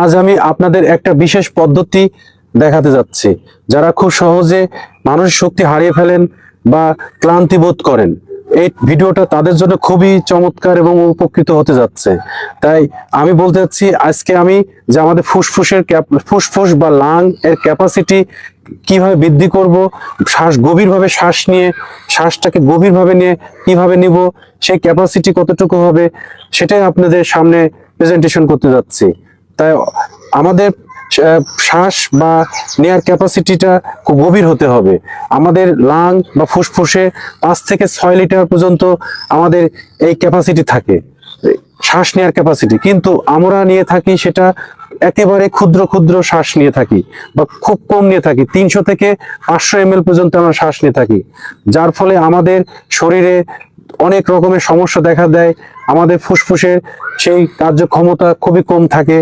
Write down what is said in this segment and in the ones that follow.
আজ আমি আপনাদের একটা বিশেষ পদ্ধতি দেখাতে যাচ্ছি। যারা খুব সহজে মানসিক শক্তি হারিয়ে ফেলেন বা ক্লান্তি বোধ করেন, এই ভিডিওটা তাদের জন্য খুবই চমৎকার এবং উপকৃত হতে যাচ্ছে। তাই আমি বলতে চাচ্ছি আজকে আমি যে আমাদের ফুসফুসের ফুসফুস বা লাং এর ক্যাপাসিটি কীভাবে বৃদ্ধি করব, শ্বাস গভীরভাবে শ্বাস নিয়ে, শ্বাসটাকে গভীরভাবে নিয়ে কীভাবে নিব, সেই ক্যাপাসিটি কতটুকু হবে, সেটাই আপনাদের সামনে প্রেজেন্টেশন করতে যাচ্ছি। তাই আমাদের শ্বাস বা নেয়ার ক্যাপাসিটিটা খুব গভীর হতে হবে। আমাদের লাং বা ফুসফুসে পাঁচ থেকে ছয় লিটার পর্যন্ত আমাদের এই ক্যাপাসিটি থাকে, শ্বাস নেয়ার ক্যাপাসিটি কিন্তু আমরা নিয়ে থাকি সেটা একেবারে ক্ষুদ্র ক্ষুদ্র শ্বাস নিয়ে থাকি বা খুব কম নিয়ে থাকি। তিনশো থেকে পাঁচশো এম পর্যন্ত আমরা শ্বাস নিয়ে থাকি। যার ফলে আমাদের শরীরে অনেক রকমের সমস্যা দেখা দেয়। আমাদের ফুসফুসের সেই কার্যক্ষমতা খুবই কম থাকে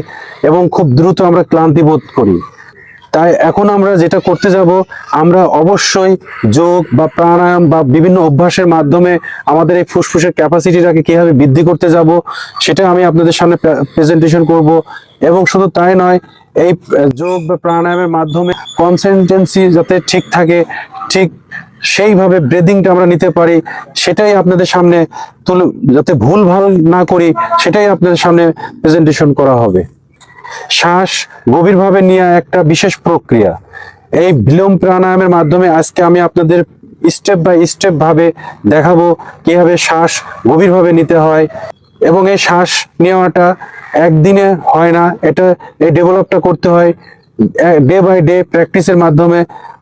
এবং খুব দ্রুত আমরা ক্লান্তি বোধ করি। তাই এখন আমরা যেটা করতে যাব, আমরা অবশ্যই যোগ বা প্রাণায়াম বা বিভিন্ন অভ্যাসের মাধ্যমে আমাদের এই ফুসফুসের ক্যাপাসিটিটাকে কীভাবে বৃদ্ধি করতে যাব, সেটা আমি আপনাদের সামনে প্রেজেন্টেশন করব। এবং শুধু তাই নয়, এই যোগ বা প্রাণায়ামের মাধ্যমে কনসেন্টেন্সি যাতে ঠিক থাকে, ঠিক সেইভাবে ব্রেদিংটা আমরা নিতে পারি, সেটাই আপনাদের সামনে তুলে, যাতে ভুল ভালো না করি, সেটাই আপনাদের সামনে প্রেজেন্টেশন করা হবে। শ্বাস গভীরভাবে নেওয়া একটা বিশেষ প্রক্রিয়া। এই বিলোম প্রাণায়ামের মাধ্যমে আজকে আমি আপনাদের স্টেপ বাই স্টেপ ভাবে দেখাবো কীভাবে শ্বাস গভীরভাবে নিতে হয় এবং এই শ্বাস নেওয়াটা একদিনে হয় না, এটা এই ডেভেলপটা করতে হয় ডে বাই ডে প্র্যাকটিসের মাধ্যমে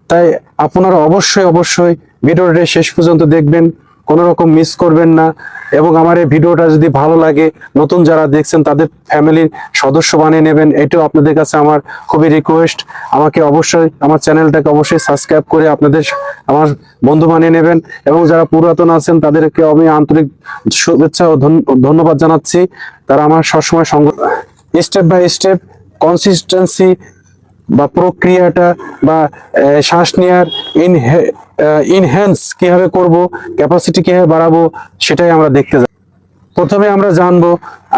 তাই আপনারা অবশ্যই অবশ্যই ভিডিওটা শেষ পর্যন্ত দেখবেন, কোনো রকম মিস করবেন না। এবং আমার এই ভিডিওটা যদি ভালো লাগে, নতুন যারা দেখছেন, তাদের ফ্যামিলির সদস্য বানিয়ে নেবেন। এটাও আপনাদের কাছে আমার খুবই রিকোয়েস্ট আমাকে অবশ্যই, আমার চ্যানেলটাকে অবশ্যই সাবস্ক্রাইব করে আপনাদের আমার বন্ধু বানিয়ে নেবেন। এবং যারা পুরাতন আছেন, তাদেরকে আমি আন্তরিক শুভেচ্ছা ও ধন্য- ধন্যবাদ জানাচ্ছি। তারা আমার সবসময় সঙ্গ স্টেপ বাই স্টেপ কনসিস্টেন্সি বা প্রক্রিয়াটা বা শ্বাস নেওয়ার ইনহ্যান্স কীভাবে করব ক্যাপাসিটি কীভাবে বাড়াবো, সেটাই আমরা দেখতে যাব প্রথমে আমরা জানব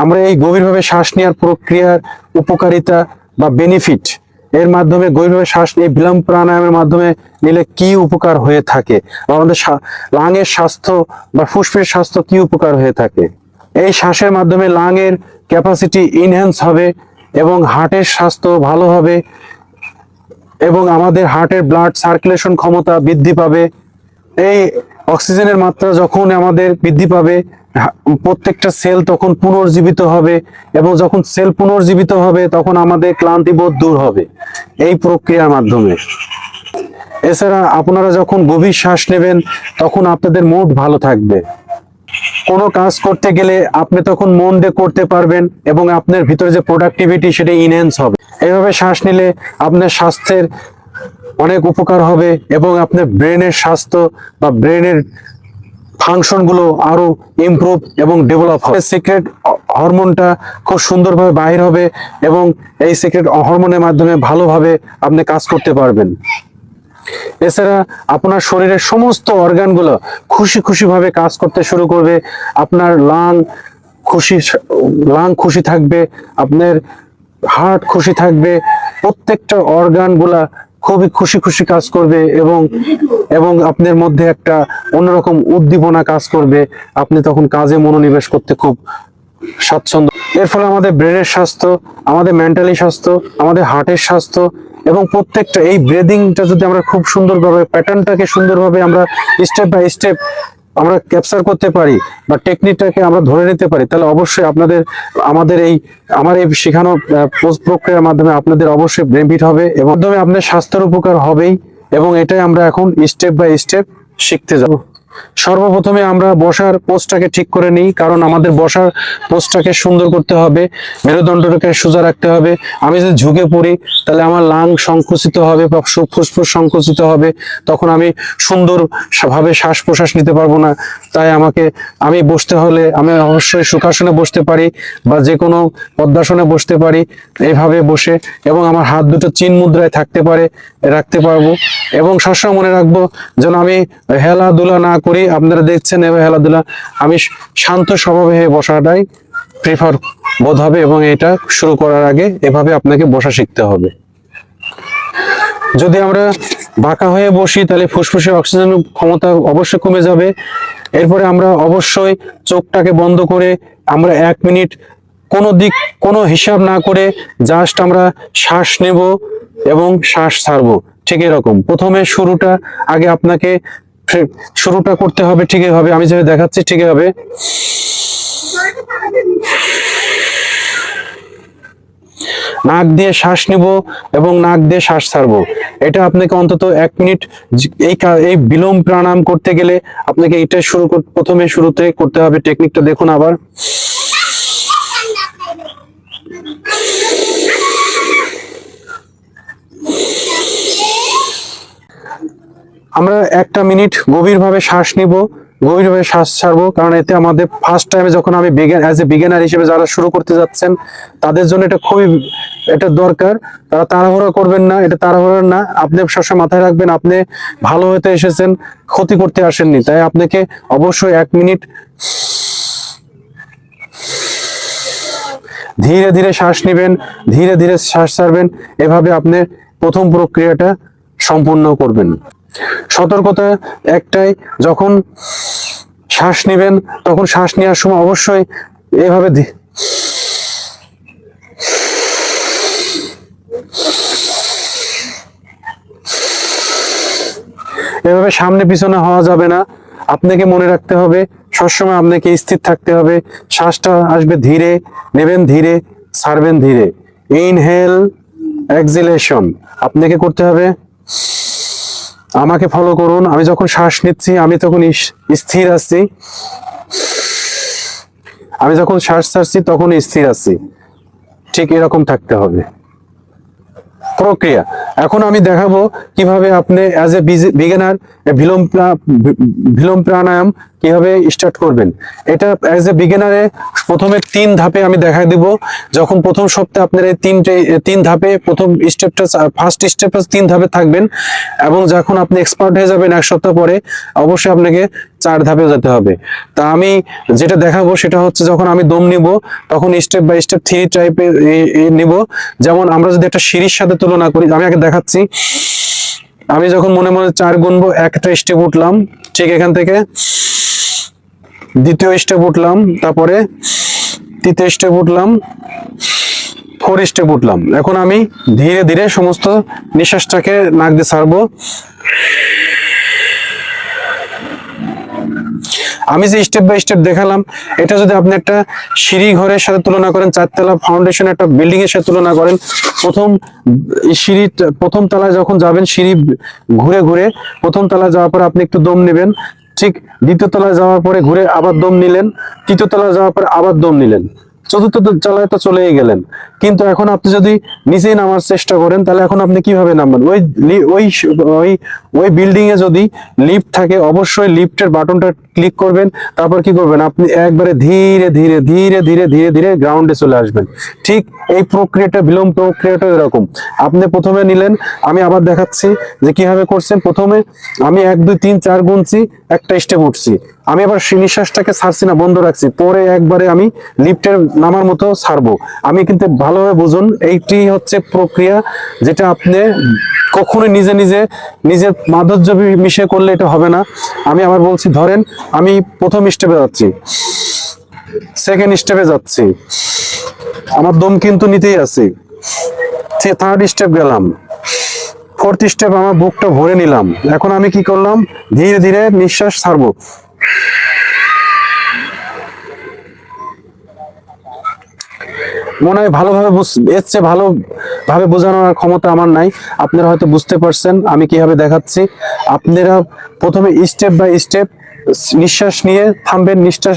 আমরা এই গভীরভাবে শ্বাস নেওয়ার প্রক্রিয়ার উপকারিতা বা বেনিফিট এর মাধ্যমে গভীরভাবে শ্বাস নিয়ে বিলম্ব প্রাণায়ামের মাধ্যমে নিলে কি উপকার হয়ে থাকে বা আমাদের লাঙের স্বাস্থ্য বা ফুসফুসের স্বাস্থ্য কি উপকার হয়ে থাকে। এই শ্বাসের মাধ্যমে লাঙের ক্যাপাসিটি ইনহ্যান্স হবে এবং হার্টের স্বাস্থ্য ভালো হবে। এবং আমাদের হার্টের ব্লাড সার্কুলেশন ক্ষমতা বৃদ্ধি পাবে। এই অক্সিজেনের মাত্রা যখন আমাদের বৃদ্ধি পাবে প্রত্যেকটা সেল তখন পুনর্জীবিত হবে এবং যখন সেল পুনর্জীবিত হবে, তখন আমাদের ক্লান্তিবোধ দূর হবে এই প্রক্রিয়ার মাধ্যমে। এছাড়া আপনারা যখন গভীর শ্বাস নেবেন, তখন আপনাদের মুড ভালো থাকবে। কোনো কাজ করতে গেলে আপনি তখন মন দিয়ে করতে পারবেন এবং আপনার ভিতরে যে প্রোডাক্টিভিটি সেটা ইনহ্যান্স হবে। এইভাবে শ্বাস নিলে আপনার স্বাস্থ্যের অনেক উপকার হবে এবং আপনার ব্রেনের স্বাস্থ্য বা ব্রেনের ফাংশনগুলো আরও ইমপ্রুভ এবং ডেভেলপ হবে। সিক্রেট হরমোনটা খুব সুন্দরভাবে বাহির হবে এবং এই সিক্রেট হরমোনের মাধ্যমে ভালোভাবে আপনি কাজ করতে পারবেন। এছাড়া আপনার শরীরের সমস্ত অর্গানগুলো খুশি খুশি ভাবে কাজ করতে শুরু করবে। আপনার লাং খুশি লাং খুশি থাকবে, আপনার হার্ট খুশি থাকবে, প্রত্যেকটা অর্গানগুলা খুবই খুশি খুশি কাজ করবে এবং এবং আপনার মধ্যে একটা অন্যরকম উদ্দীপনা কাজ করবে। আপনি তখন কাজে মনোনিবেশ করতে খুব স্বাচ্ছন্দ্য। এর ফলে আমাদের ব্রেনের স্বাস্থ্য, আমাদের মেন্টালি স্বাস্থ্য, আমাদের হার্টের স্বাস্থ্য এবং প্রত্যেকটা এই ব্রেদিংটা যদি আমরা খুব সুন্দরভাবে প্যাটার্নটাকে সুন্দরভাবে আমরা স্টেপ বাই স্টেপ আমরা ক্যাপচার করতে পারি বা টেকনিকটাকে আমরা ধরে নিতে পারি, তাহলে অবশ্যই আপনাদের, আমাদের এই, আমার এই শেখানো প্রক্রিয়ার মাধ্যমে আপনাদের অবশ্যই বেনিফিট হবে এবং মাধ্যমে আপনার স্বাস্থ্যের উপকার হবেই এবং এটাই আমরা এখন স্টেপ বাই স্টেপ শিখতে যাব। সর্বপ্রথমে আমরা বসার পোস্টটাকে ঠিক করে নিই, কারণ আমাদের বসার পোস্টটাকে সুন্দর করতে হবে, মেরুদণ্ডটাকে সোজা রাখতে হবে। আমি যদি ঝুঁকে পড়ি, তাহলে আমার লাং সংকুচিত হবে, বা ফুসফুস সংকুচিত হবে। তখন আমি সুন্দর ভাবে শ্বাস প্রশ্বাস নিতে পারব না। তাই আমাকে, আমি বসতে হলে, আমি অবশ্যই সুখাসনে বসতে পারি, বা যে কোনো পদ্মাসনে বসতে পারি, এইভাবে বসে, এবং আমার হাত দুটো চিন মুদ্রায় থাকতে পারে, রাখতে পারব। এবং সবসময় মনে রাখব যেন আমি হেলাধুলা না করি, আপনারা দেখছেন এবার হেলাধুলা আমি শান্ত স্বভাবে বসাটাই প্রিফার বোধ হবে এবং এটা শুরু করার আগে এভাবে আপনাকে বসা শিখতে হবে। যদি আমরা বাঁকা হয়ে বসি, তাহলে ফুসফুসে অক্সিজেন ক্ষমতা অবশ্যই কমে যাবে। এরপরে আমরা অবশ্যই চোখটাকে বন্ধ করে আমরা এক মিনিট কোনো দিক, কোনো হিসাব না করে জাস্ট আমরা শ্বাস নেব এবং শ্বাস ছাড়বো। ঠিক এরকম। প্রথমে শুরুটা আগে আপনাকে শুরুটা করতে হবে ঠিক হবে আমি যেভাবে দেখাচ্ছি ঠিক হবে নাক দিয়ে শ্বাস নিব এবং নাক দিয়ে শ্বাস ছাড়বো। এটা আপনাকে অন্তত এক মিনিট এই এই বিলম্ব প্রাণায়াম করতে গেলে আপনাকে এটা শুরু প্রথমে শুরুতে করতে হবে। টেকনিকটা দেখুন আবার। আমরা একটা মিনিট গভীরভাবে শ্বাস নিব, গভীরভাবে শ্বাস ছাড়বো, কারণ এতে আমাদের ফার্স্ট টাইমে যখন আমি বিজ্ঞান অ্যাজ এ বিজ্ঞানার হিসেবে যারা শুরু করতে যাচ্ছেন, তাদের জন্য এটা খুবই, এটা দরকার। তারা তাড়াহুড়া করবেন না, এটা তাড়াহুড়ো না। আপনি সবসময় মাথায় রাখবেন, আপনি ভালো হতে এসেছেন, ক্ষতি করতে আসেননি। তাই আপনাকে অবশ্যই এক মিনিট ধীরে ধীরে শ্বাস নেবেন, ধীরে ধীরে শ্বাস ছাড়বেন। এভাবে আপনি প্রথম প্রক্রিয়াটা সম্পূর্ণ করবেন। সতর্কতা একটাই, যখন শ্বাস নেবেন, তখন শ্বাস নেওয়ার সময় অবশ্যই এভাবে এভাবে সামনে পিছনে হওয়া যাবে না। আপনাকে মনে রাখতে হবে, সবসময় আপনাকে স্থির থাকতে হবে। শ্বাসটা আসবে ধীরে, নেবেন ধীরে ছাড়বেন ধীরে। ইনহেল এক্সিলেশন আপনাকে করতে হবে আমাকে ফলো করুন। আমি যখন শ্বাস নিচ্ছি, আমি তখন স্থির আছি। আমি যখন শ্বাস ছাড়ছি, তখন স্থির আছি। ঠিক এরকম থাকতে হবে। প্রক্রিয়া। এখন আমি দেখাবো কীভাবে আপনি অ্যাজ এ বিগিনার বিলোম প্রা- বি- প্রাণায়াম কীভাবে স্টার্ট করবেন। এটা অ্যাজ এ বিগিনারে প্রথমে তিন ধাপে আমি দেখাই দিব। যখন প্রথম সপ্তাহে আপনার এই তিনটে, তিন ধাপে প্রথম স্টেপটা ফার্স্ট স্টেপটা তিন ধাপে থাকবেন এবং যখন আপনি এক্সপার্ট হয়ে যাবেন এক সপ্তাহ পরে, অবশ্যই আপনাকে চার ধাপে যেতে হবে। তা আমি যেটা দেখাবো সেটা হচ্ছে যখন আমি দম নিব, তখন স্টেপ বাই স্টেপ থ্রি টাইপের নিব। যেমন আমরা যদি একটা সিঁড়ির সাথে তুলনা করি, আমি আগে দেখাচ্ছি। আমি যখন মনে মনে চার গুনবো, একটা স্টেপ উঠলাম, ঠিক এখান থেকে। দ্বিতীয় স্টেপ উঠলাম, তারপরে তৃতীয় স্টেপ উঠলাম ফোর স্টেপ উঠলাম। এখন আমি ধীরে ধীরে সমস্ত নিঃশ্বাসটাকে নাক দিয়ে ছাড়বো। আমি যে স্টেপ বাই স্টেপ দেখালাম, এটা যদি আপনি একটা সিঁড়ি ঘরের সাথে তুলনা করেন, চারতলা ফাউন্ডেশন একটা বিল্ডিং এর সাথে তুলনা করেন, প্রথম সিঁড়ি প্রথম তলায় যখন যাবেন, সিঁড়ি ঘুরে ঘুরে প্রথম তলায় যাওয়ার পর আপনি একটু দম নেবেন, ঠিক দ্বিতীয় তলায় যাওয়ার পরে ঘুরে আবার দম নিলেন, তৃতীয় তলায় যাওয়ার পরে আবার দম নিলেন, চতুর্থ তলায় তো চলেই গেলেন। কিন্তু এখন আপনি যদি নিজেই নামার চেষ্টা করেন, তাহলে এখন আপনি কীভাবে নামবেন? ওই ওই ওই ওই বিল্ডিং এ যদি লিফট থাকে, অবশ্যই লিফটের বাটনটা ক্লিক করবেন, তারপর কি করবেন? আপনি একবারে ধীরে ধীরে ধীরে ধীরে ধীরে ধীরে গ্রাউন্ডে চলে আসবেন। ঠিক এই প্রক্রিয়াটা, বিলম্ব প্রক্রিয়াটা এরকম। আপনি প্রথমে নিলেন, আমি আবার দেখাচ্ছি যে কীভাবে করছেন। প্রথমে আমি এক, দুই, তিন, চার গুনছি, একটা স্টেপ উঠছি। আমি আবার সেই নিঃশ্বাসটাকে ছাড়ছি না, বন্ধ রাখছি। পরে একবারে আমি লিফটের নামার মতো ছাড়বো। আমি কিন্তু ভালোভাবে বুঝুন, এইটি হচ্ছে প্রক্রিয়া যেটা আপনি কখনোই নিজে নিজে, নিজের মাধুর্য মিশে করলে এটা হবে না। আমি আবার বলছি, ধরেন আমি প্রথম স্টেপে যাচ্ছি সেকেন্ড স্টেপে যাচ্ছি, আমার দম কিন্তু নিতেই আছে থার্ড স্টেপ গেলাম ফোর্থ স্টেপ আমার বুকটা ভরে নিলাম, এখন আমি কি করলাম, ধীরে ধীরে নিঃশ্বাস ছাড়বো। মনে হয় ভালোভাবে এর চেয়ে ভালো ভাবে বোঝানোর ক্ষমতা আমার নাই। আপনারা হয়তো বুঝতে পারছেন, আমি কীভাবে দেখাচ্ছি। আপনারা প্রথমে স্টেপ বাই স্টেপ নিঃশ্বাস নিয়ে থামবেন, নিঃশ্বাস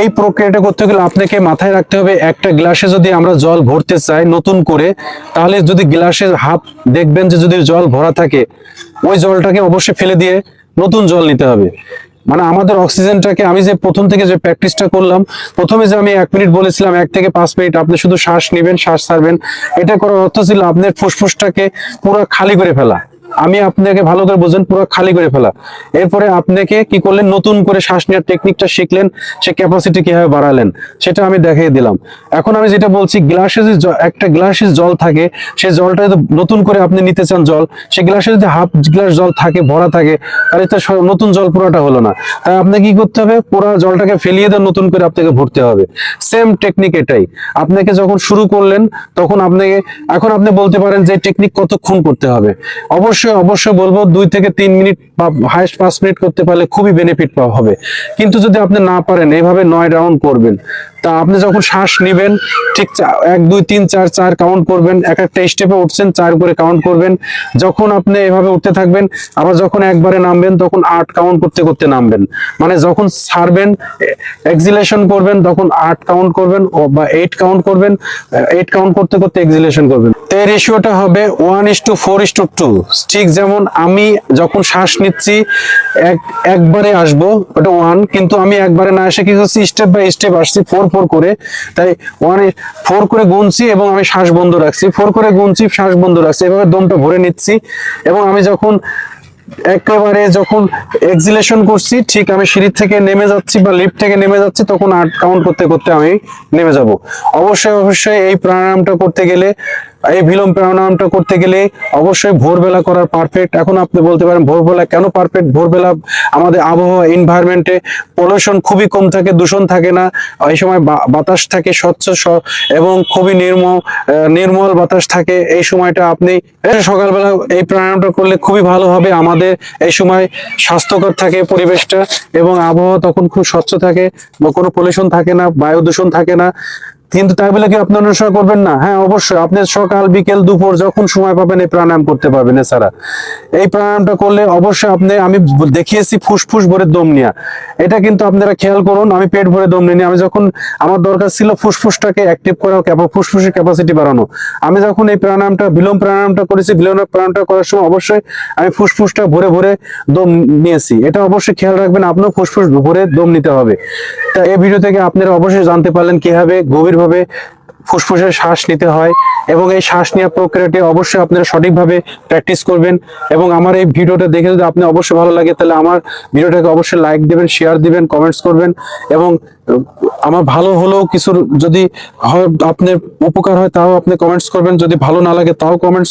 এই প্রক্রিয়াটা করতে গেলে আপনাকে মাথায় রাখতে হবে, একটা গ্লাসে যদি আমরা জল ভরতে চাই নতুন করে, তাহলে যদি গ্লাসের হাফ দেখবেন যে যদি জল ভরা থাকে, ওই জলটাকে অবশ্যই ফেলে দিয়ে নতুন জল নিতে হবে। মানে আমাদের অক্সিজেনটাকে আমি যে প্রথম থেকে যে প্র্যাকটিসটা করলাম, প্রথমে যে আমি এক মিনিট বলেছিলাম, এক থেকে পাঁচ মিনিট আপনি শুধু শ্বাস নেবেন, শ্বাস ছাড়বেন। এটা করার অর্থ ছিল আপনার ফুসফুসটাকে পুরো খালি করে ফেলা। আমি আপনাকে ভালো করে বুঝেন পুরো খালি করে ফেলা। এরপরে আপনাকে কি করলেন? নতুন করে শ্বাস নেওয়ার টেকনিকটা শিখলেন, সে ক্যাপাসিটি কীভাবে বাড়ালেন, সেটা আমি দেখিয়ে দিলাম। এখন আমি যেটা বলছি গ্লাসে যে একটা গ্লাসে জল থাকে সেই জলটা যদি নতুন করে আপনি নিতে চান জল সেই গ্লাসে যদি হাফ গ্লাস জল থাকে, ভরা থাকে, তাহলে তো নতুন জল পুরোটা হলো না। তাই আপনাকে কি করতে হবে? পুরো জলটাকে ফেলিয়ে দিয়ে নতুন করে আপনাকে ভরতে হবে। সেম টেকনিক এটাই। আপনাকে যখন শুরু করলেন, তখন আপনাকে, এখন আপনি বলতে পারেন যে টেকনিক কতক্ষণ করতে হবে? অবশ্যই অবশ্যই অবশ্যই বলব, দুই থেকে তিন মিনিট বা হাইস্ট পাঁচ মিনিট করতে পারলে খুবই বেনিফিট হবে। কিন্তু যদি আপনি না পারেন এইভাবে নয় রাউন্ড করবেন। তা আপনি যখন শ্বাস নেবেন, ঠিক এক, দুই, তিন, চার চার কাউন্ট করবেন, এক একটা স্টেপে উঠছেন, চার করে কাউন্ট করবেন। যখন আপনি এভাবে উঠতে থাকবেন, আবার যখন একবারে নামবেন, তখন আট কাউন্ট করতে করতে নামবেন। মানে যখন ছাড়বেন এক্সিলেশন করবেন, তখন আট কাউন্ট করবেন বা এইট কাউন্ট করবেন এইট কাউন্ট করতে করতে এক্সিলেশন করবেন। তো এই রেশিওটা হবে one is to four is to two ঠিক যেমন আমি যখন শ্বাস নিচ্ছি, এক, একবারে আসব, ওটা ওয়ান কিন্তু আমি একবারে না এসে কি করছি স্টেপ বাই স্টেপ আসছি ফোর ফোর করে, তাই ওখানে ফোর করে গুনছি এবং আমি শ্বাস বন্ধ রাখছি। ফোর করে গুনছি, শ্বাস বন্ধ রাখছি, এভাবে দমটা ভরে নিচ্ছি এবং আমি যখন একেবারে যখন এক্সিলেশন করছি, ঠিক আমি সিঁড়ির থেকে নেমে যাচ্ছি বা লিফ্ট থেকে নেমে যাচ্ছি, তখন আট কাউন্ট করতে করতে আমি নেমে যাব। অবশ্যই অবশ্যই এই প্রাণায়ামটা করতে গেলে এই বিলোম প্রাণায়ামটা করতে গেলে অবশ্যই ভোরবেলা করার পারফেক্ট এখন আপনি বলতে পারেন ভোরবেলা কেন পারফেক্ট ভোরবেলা আমাদের আবহাওয়া এনভায়রনমেন্টে পলিউশন খুবই কম থাকে, দূষণ থাকে না। এই সময় বাতাস থাকে, স্বচ্ছ এবং খুবই নির্মল নির্মল বাতাস থাকে। এই সময়টা আপনি সকালবেলা এই প্রাণায়ামটা করলে খুবই ভালো হবে। আমাদের এই সময় স্বাস্থ্যকর থাকে পরিবেশটা, এবং আবহাওয়া তখন খুব স্বচ্ছ থাকে। কোনো পলিউশন থাকে না বায়ু দূষণ থাকে না। কিন্তু তাই বলে কি আপনি অনুসরণ করবেন না? হ্যাঁ অবশ্যই। আপনি সকাল, বিকেল, দুপুর যখন সময় পাবেন, এই প্রাণায়াম করতে পারবেন এছাড়া। এই প্রাণায়ামটা করলে অবশ্যই আপনি, আমি দেখিয়েছি ফুসফুস ভরে দম নেওয়া এটা কিন্তু আপনারা খেয়াল করুন, আমি পেট ভরে দম নিই আমি যখন, আমার দরকার ছিল ফুসফুসটাকে অ্যাক্টিভ করা ফুসফুসের ক্যাপাসিটি বাড়ানো। আমি যখন এই প্রাণায়ামটা, বিলোম প্রাণায়ামটা করেছি বিলোম প্রাণায়ামটা করার সময় অবশ্যই আমি ফুসফুসটা ভরে ভরে দম নিয়েছি। এটা অবশ্যই খেয়াল রাখবেন আপনিও ফুসফুস ভরে দম নিতে হবে। তা এই ভিডিও থেকে আপনারা অবশ্যই জানতে পারলেন কীভাবে গভীরভাবে ফুসফুসে শ্বাস নিতে হয় এবং এই শ্বাস নেওয়ার প্রক্রিয়াটি অবশ্যই আপনারা সঠিকভাবে প্র্যাকটিস করবেন এবং আমার এই ভিডিওটা দেখে যদি আপনি অবশ্যই ভালো লাগে, তাহলে আমার ভিডিওটাকে অবশ্যই লাইক দিবেন শেয়ার দিবেন কমেন্টস করবেন এবং আমার ভালো হলেও কিছু যদি আপনার উপকার হয় তাও আপনি কমেন্টস করবেন, যদি ভালো না লাগে তাও কমেন্টস